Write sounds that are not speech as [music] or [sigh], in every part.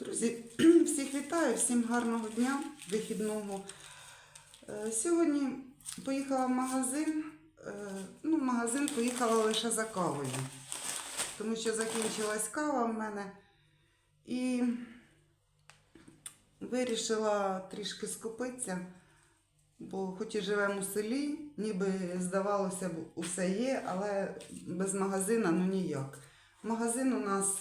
Друзі, [clears throat] всіх вітаю, всім гарного дня, вихідного. Е, Сьогодні поїхала в магазин. Е, Ну, в магазин поїхала лише за кавою, тому що закінчилась кава в мене. І вирішила трішки скупитися, бо хоч і живемо у селі, ніби здавалося б, усе є, але без магазина ну ніяк. Магазин у нас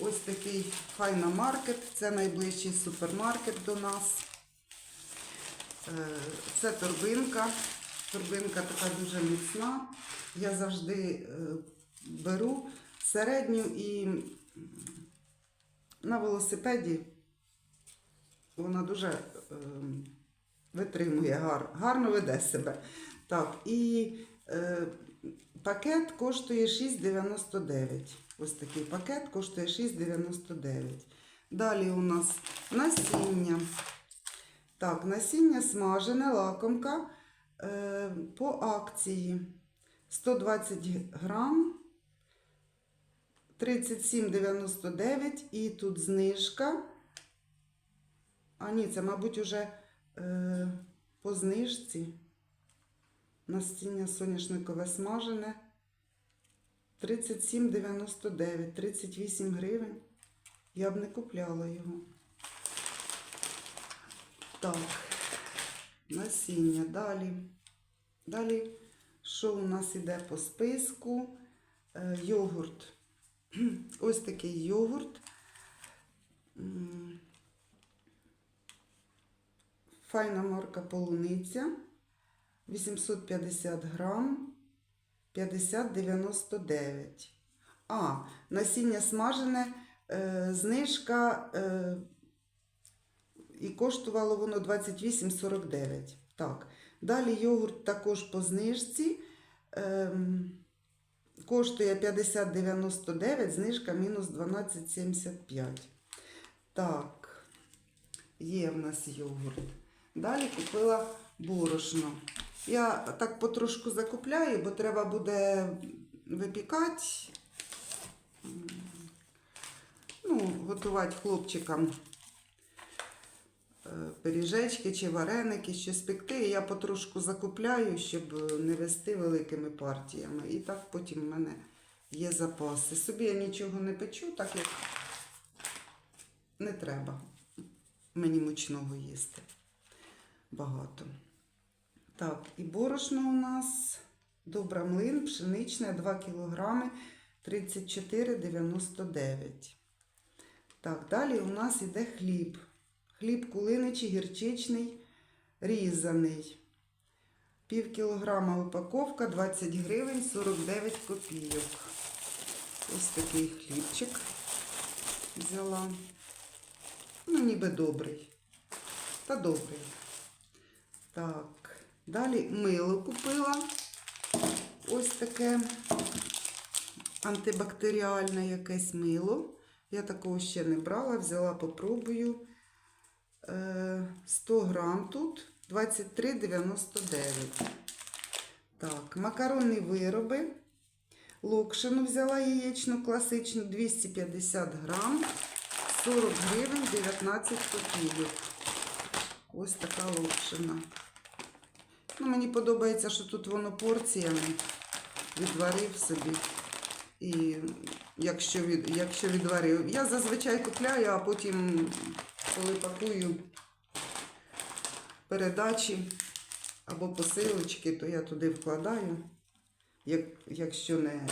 Ось такий Файна Маркет, це найближчий супермаркет до нас. Е, Це торбинка. Торбинка така дуже міцна. Я завжди е, беру середню і на велосипеді вона дуже е, витримує гарно веде себе. Так, і е, пакет коштує 6,99. Ось такий пакет коштує 6,99. Далі у нас насіння. Так, насіння смажене, лакомка е, по акції 120 грам 37,99 і тут знижка. А ні, це, мабуть, уже е, по знижці. Насіння соняшникове смажене. 37,99, 38 гривень. Я б не купляла його. Так, насіння. Далі. Далі, що у нас іде по списку? Е, йогурт. [clears throat] Ось такий йогурт. Файна марка полуниця. 850 грам. 50,99. А, насіння смажене, е, знижка е, і коштувало воно 28,49. Так. Далі йогурт також по знижці. Е, коштує 50,99, знижка мінус 12,75. Так, є в нас йогурт. Далі купила борошно. Я так потрошку закупляю, бо треба буде випікати, ну, готувати хлопчикам е, пиріжечки чи вареники, щось пекти. Я потрошку закупляю, щоб не вести великими партіями. І так потім в мене є запаси. Собі я нічого не печу, так як не треба мені мучного їсти багато. Так, і борошно у нас добра млин, пшеничне 2 кг 34,99. Так, далі у нас іде хліб. Хліб кулиничий, гірчичний, різаний. Пів кілограма упаковка 20 гривень 49 копійок. Ось такий хлібчик взяла. Ну, ніби добрий. Та добрий. Так. Далі мило купила. Ось таке антибактеріальне якесь мило. Я такого ще не брала, взяла, попробую. Е, 100 грам тут 23,99. Так, макаронні вироби. Локшину взяла яєчну класичну 250 грам, 40 гривень 19 копійок. Ось така локшина. Ну, мені подобається, що тут воно порціями відварив собі. І якщо, від, якщо відварив. Я зазвичай купляю, а потім, коли пакую передачі або посилочки, то я туди вкладаю, як, якщо не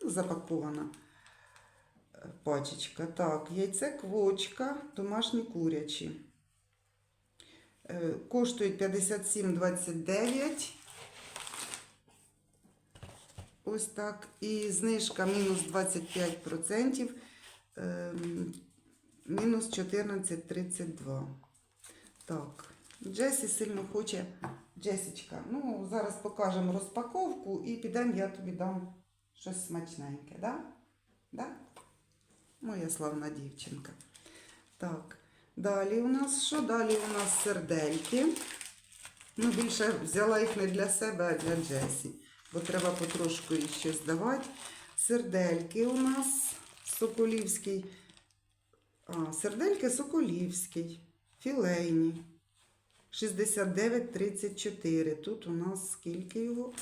запакована пачечка. Так, яйце квочка, домашні курячі. Е, Коштують 57,29. Ось так. І знижка мінус 25%. ем, Мінус 14,32. Так. Джесі сильно хоче. Джесічка, ну, зараз покажемо розпаковку і підемо, я тобі дам щось смачненьке, да? Да? Моя славна дівчинка. Так. Далі у нас що? Далі у нас сердельки. Ну, більше взяла їх не для себе, а для Джесі. Бо треба потрошку їй щось давати. Сердельки у нас Соколівський А, сердельки Соколівський, філейні. 69,34. Тут у нас скільки його?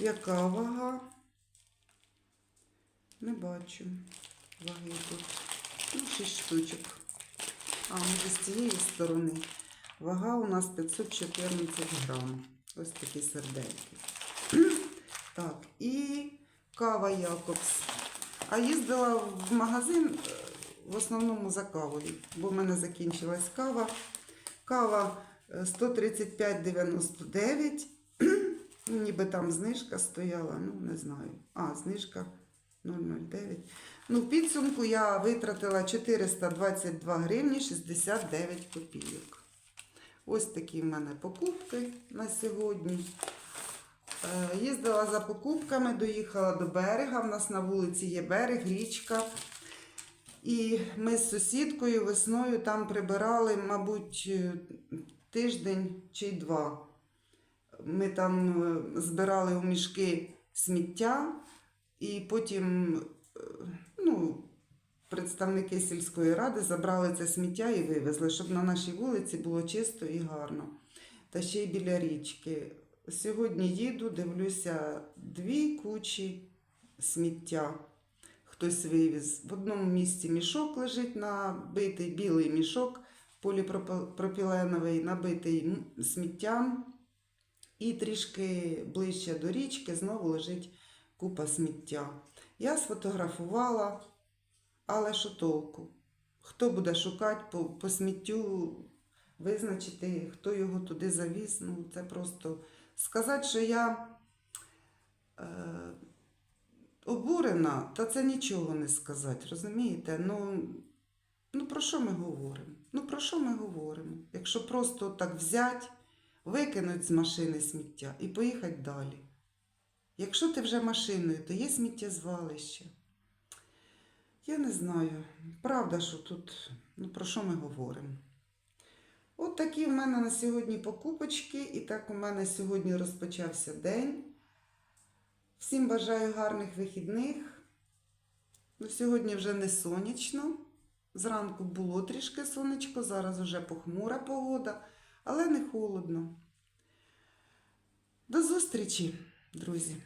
Яка вага? Не бачу. Ваги тут. Ну, 6 штучок. А, з цієї сторони. Вага у нас 514 грам. Ось такі сердельки. [clears throat] Так, і кава Якобс. А їздила в магазин е, в основному за кавою, бо в мене закінчилась кава. Кава е, 135,99. [clears throat] Ніби там знижка стояла, ну не знаю. А, знижка 0,09. Ну, в підсумку я витратила 422 гривні 69 копійок. Ось такі в мене покупки на сьогодні. Е, Їздила за покупками, доїхала до берега. В нас на вулиці є берег, річка. І ми з сусідкою весною там прибирали, мабуть, е, тиждень чи два. Ми там е, збирали у мішки сміття, і потім е, ну, представники сільської ради забрали це сміття і вивезли, щоб на нашій вулиці було чисто і гарно. Та ще й біля річки. Сьогодні їду, дивлюся дві кучі сміття. Хтось вивіз. В одному місці мішок лежить набитий білий мішок поліпропіленовий, набитий сміттям. І трішки ближче до річки знову лежить купа сміття. Я сфотографувала, але що толку? Хто буде шукати по, по сміттю, визначити, хто його туди завіз? Ну, це просто сказати, що я е, обурена, та це нічого не сказати, розумієте? Ну, ну про що ми говоримо? Ну про що ми говоримо? Якщо просто так взяти, викинуть з машини сміття і поїхати далі. Якщо ти вже машиною, то є сміттєзвалище. Я не знаю. Правда, що тут, ну про що ми говоримо? От такі в мене на сьогодні покупочки, і так у мене сьогодні розпочався день. Всім бажаю гарних вихідних. Ну, сьогодні вже не сонячно. Зранку було трішки сонечко, зараз вже похмура погода, але не холодно. До зустрічі, друзі!